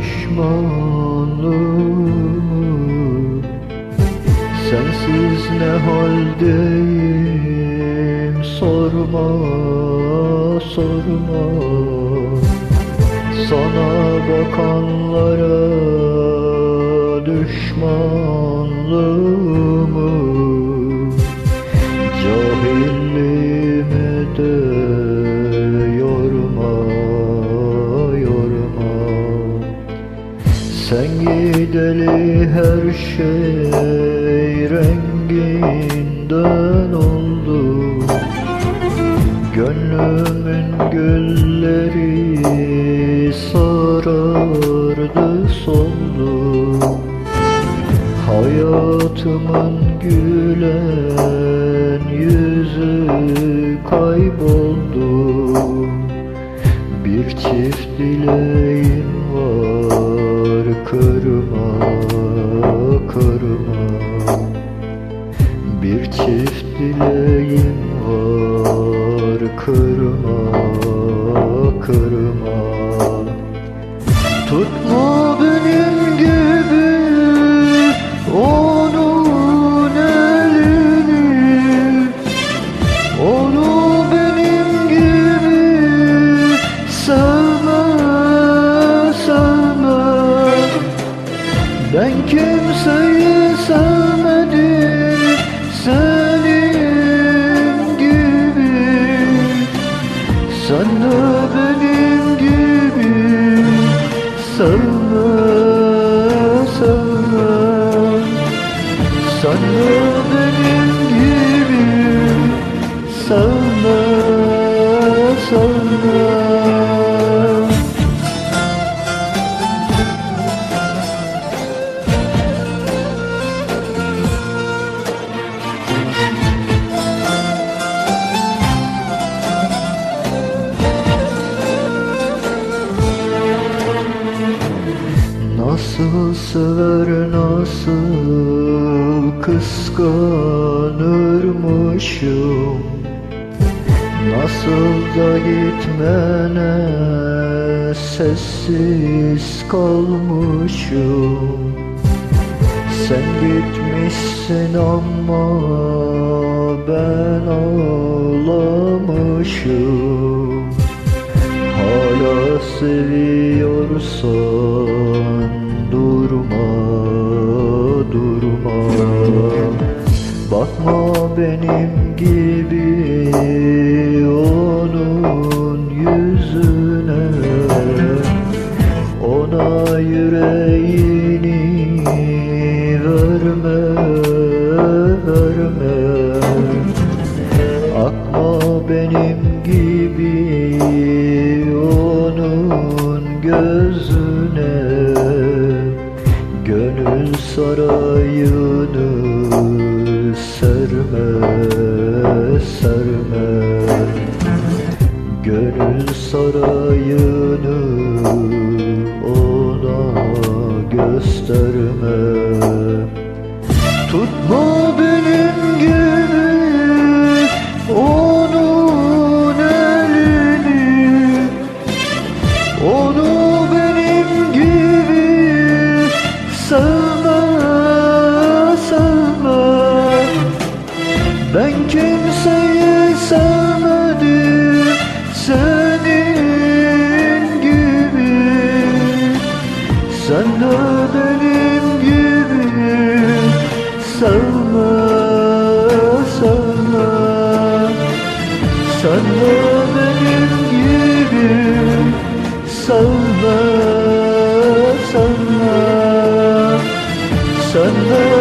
pişmanlığımı Sensiz ne haldeyim? Sorma sorma. Sana bakanlara düşmanlığımı Sen gideli her şey renginden oldu. Gönlümün gülleri sarardı soldu Hayatımın gülen yüzü kayboldu. Bir çift dileğim kırma kırma. Bir çift dileğim var kırma kırma. Tutma sevme sevme. Sen de benim gibi sevme sevme Nasıl sever nasıl kıskanırmışım. Nasıl da gitmene sessiz kalmışım. Sen gitmişsin ama ben ağlamışım. Hala seviyorsan Bakma benim gibi onun yüzüne. Ona yüreğini gösterme Tutma benim gibi onun elini. Onu benim gibi sevme sevme. Ben kimseyi sevmedim senin gibi. Sen de Sana benim gülüm Salla, salla Sana